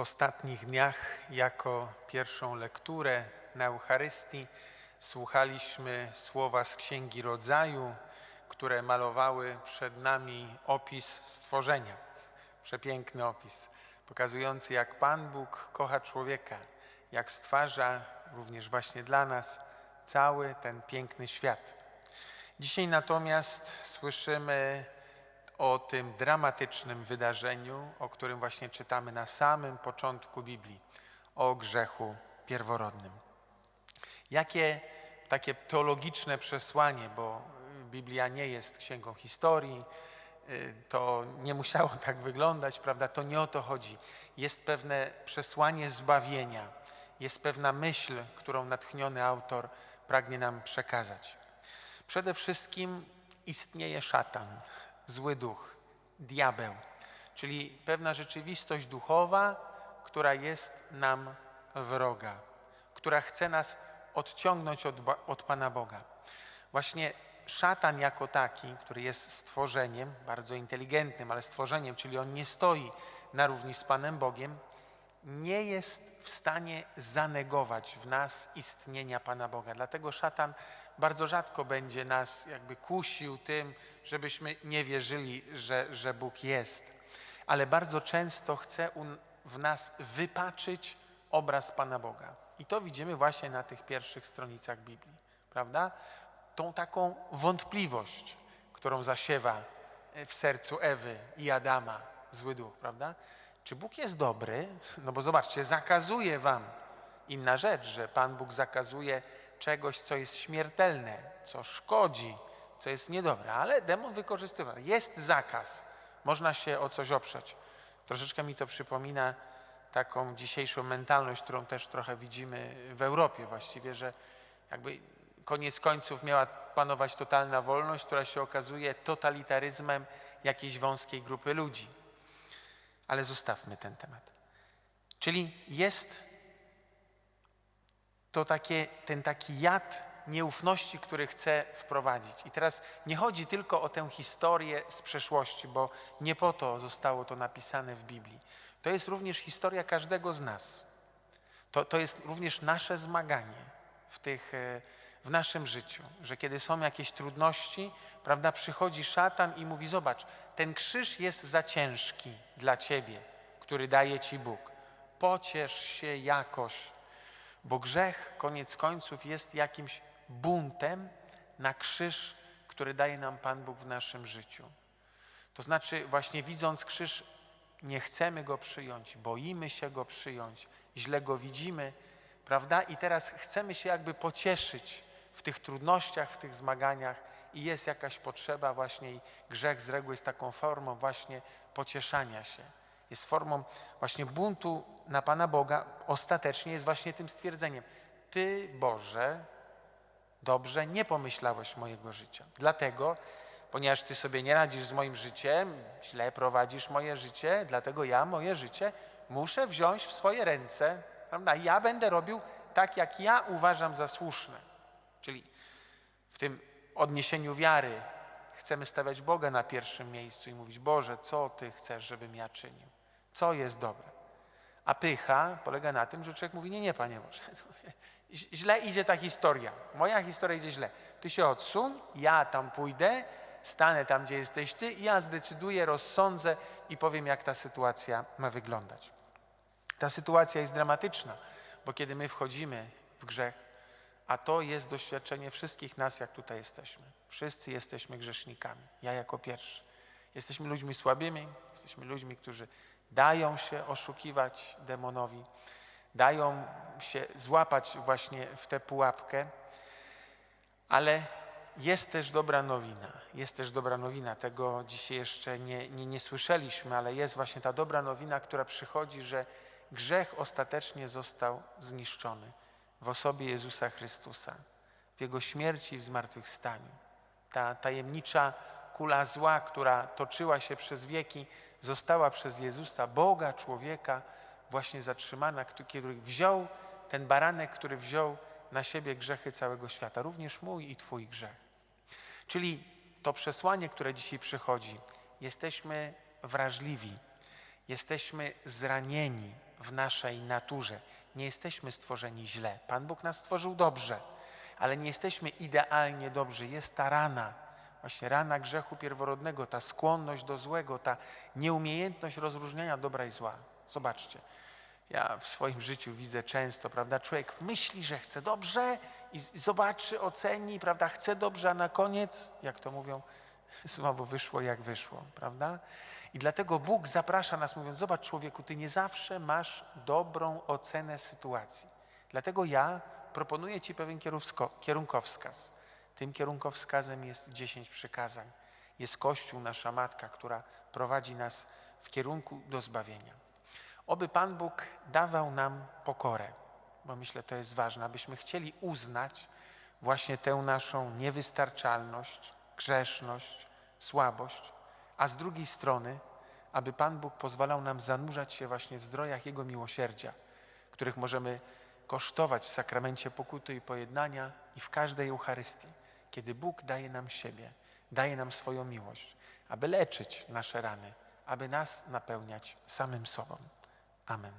ostatnich dniach jako pierwszą lekturę na Eucharystii słuchaliśmy słowa z Księgi Rodzaju, które malowały przed nami opis stworzenia. Przepiękny opis, pokazujący jak Pan Bóg kocha człowieka, jak stwarza również właśnie dla nas cały ten piękny świat. Dzisiaj natomiast słyszymy o tym dramatycznym wydarzeniu, o którym właśnie czytamy na samym początku Biblii, o grzechu pierworodnym. Jakie takie teologiczne przesłanie, bo Biblia nie jest księgą historii, y, to nie musiało tak wyglądać, prawda? To nie o to chodzi. Jest pewne przesłanie zbawienia, jest pewna myśl, którą natchniony autor pragnie nam przekazać. Przede wszystkim istnieje szatan, zły duch, diabeł, czyli pewna rzeczywistość duchowa, która jest nam wroga, która chce nas odciągnąć od, od Pana Boga. Właśnie szatan jako taki, który jest stworzeniem, bardzo inteligentnym, ale stworzeniem, czyli on nie stoi na równi z Panem Bogiem, nie jest w stanie zanegować w nas istnienia Pana Boga. Dlatego szatan bardzo rzadko będzie nas jakby kusił tym, żebyśmy nie wierzyli, że, że Bóg jest. Ale bardzo często chce w nas wypaczyć obraz Pana Boga. I to widzimy właśnie na tych pierwszych stronicach Biblii, prawda? Tą taką wątpliwość, którą zasiewa w sercu Ewy i Adama zły duch, prawda? Czy Bóg jest dobry? No bo zobaczcie, zakazuje wam. Inna rzecz, że Pan Bóg zakazuje czegoś, co jest śmiertelne, co szkodzi, co jest niedobre, ale demon wykorzystywa. Jest zakaz, można się o coś oprzeć. Troszeczkę mi to przypomina taką dzisiejszą mentalność, którą też trochę widzimy w Europie właściwie, że jakby koniec końców miała panować totalna wolność, która się okazuje totalitaryzmem jakiejś wąskiej grupy ludzi. Ale zostawmy ten temat. Czyli jest to takie, ten taki jad nieufności, który chce wprowadzić. I teraz nie chodzi tylko o tę historię z przeszłości, bo nie po to zostało to napisane w Biblii. To jest również historia każdego z nas. To, to jest również nasze zmaganie w, tych, e, w naszym życiu, że kiedy są jakieś trudności, prawda, przychodzi szatan i mówi: Zobacz, ten krzyż jest za ciężki dla ciebie, który daje ci Bóg. Pociesz się jakoś bo grzech koniec końców jest jakimś buntem na krzyż, który daje nam Pan Bóg w naszym życiu. To znaczy, właśnie widząc krzyż, nie chcemy go przyjąć, boimy się go przyjąć, źle go widzimy, prawda? I teraz chcemy się jakby pocieszyć w tych trudnościach, w tych zmaganiach, i jest jakaś potrzeba, właśnie i grzech z reguły jest taką formą właśnie pocieszania się jest formą właśnie buntu na Pana Boga, ostatecznie jest właśnie tym stwierdzeniem. Ty, Boże, dobrze nie pomyślałeś mojego życia. Dlatego, ponieważ Ty sobie nie radzisz z moim życiem, źle prowadzisz moje życie, dlatego ja moje życie muszę wziąć w swoje ręce, prawda? Ja będę robił tak, jak ja uważam za słuszne. Czyli w tym odniesieniu wiary chcemy stawiać Boga na pierwszym miejscu i mówić: Boże, co Ty chcesz, żebym ja czynił? Co jest dobre. A pycha polega na tym, że człowiek mówi, nie, nie, Panie Boże, źle idzie ta historia, moja historia idzie źle. Ty się odsuń, ja tam pójdę, stanę tam, gdzie jesteś Ty i ja zdecyduję, rozsądzę i powiem, jak ta sytuacja ma wyglądać. Ta sytuacja jest dramatyczna, bo kiedy my wchodzimy w grzech, a to jest doświadczenie wszystkich nas, jak tutaj jesteśmy. Wszyscy jesteśmy grzesznikami, ja jako pierwszy. Jesteśmy ludźmi słabymi, jesteśmy ludźmi, którzy dają się oszukiwać demonowi, dają się złapać właśnie w tę pułapkę, ale jest też dobra nowina. Jest też dobra nowina. Tego dzisiaj jeszcze nie, nie, nie słyszeliśmy, ale jest właśnie ta dobra nowina, która przychodzi, że grzech ostatecznie został zniszczony w osobie Jezusa Chrystusa, w Jego śmierci i w zmartwychwstaniu. Ta tajemnicza kula zła, która toczyła się przez wieki, została przez Jezusa, Boga, człowieka, właśnie zatrzymana, który wziął ten baranek, który wziął na siebie grzechy całego świata, również mój i Twój grzech. Czyli to przesłanie, które dzisiaj przychodzi, jesteśmy wrażliwi, jesteśmy zranieni w naszej naturze. Nie jesteśmy stworzeni źle. Pan Bóg nas stworzył dobrze, ale nie jesteśmy idealnie dobrzy. Jest ta rana, właśnie rana grzechu pierworodnego, ta skłonność do złego, ta nieumiejętność rozróżniania dobra i zła. Zobaczcie, ja w swoim życiu widzę często, prawda, człowiek myśli, że chce dobrze i zobaczy, oceni, prawda, chce dobrze, a na koniec, jak to mówią, znowu wyszło jak wyszło, prawda? I dlatego Bóg zaprasza nas, mówiąc, zobacz człowieku, ty nie zawsze masz dobrą ocenę sytuacji. Dlatego ja proponuję ci pewien kierunkowskaz. Tym kierunkowskazem jest dziesięć przykazań. Jest Kościół, nasza Matka, która prowadzi nas w kierunku do zbawienia. Oby Pan Bóg dawał nam pokorę, bo myślę, to jest ważne, abyśmy chcieli uznać właśnie tę naszą niewystarczalność, grzeszność, słabość, a z drugiej strony, aby Pan Bóg pozwalał nam zanurzać się właśnie w zdrojach Jego miłosierdzia, których możemy kosztować w sakramencie pokuty i pojednania i w każdej Eucharystii, kiedy Bóg daje nam siebie, daje nam swoją miłość, aby leczyć nasze rany, aby nas napełniać samym sobą. Amen.